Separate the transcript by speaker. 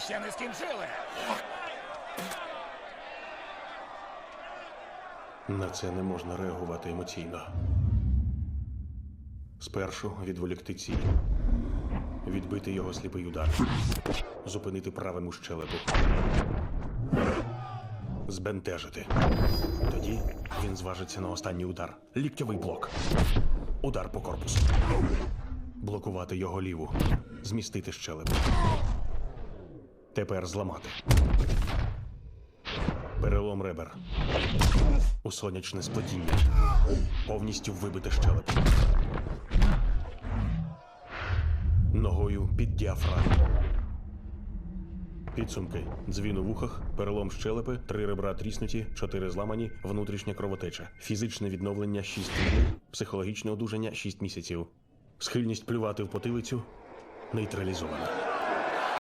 Speaker 1: Ми ще не скінчили.
Speaker 2: На це не можна реагувати емоційно. Спершу відволікти ціль, відбити його сліпий удар, зупинити правим щелепу, збентежити. Тоді він зважиться на останній удар. Ліктьовий блок. Удар по корпусу. Блокувати його ліву. Змістити щелепу. Тепер зламати. Перелом ребер. У сплетіння. Повністю вибити щелепу. Ногою під діафрагму. Підсумки. Дзвін у вухах, перелом щелепи, три ребра тріснуті, чотири зламані, внутрішня кровотеча, фізичне відновлення 6 днів, психологічне одужання 6 місяців. Схильність плювати в потилицю нейтралізована.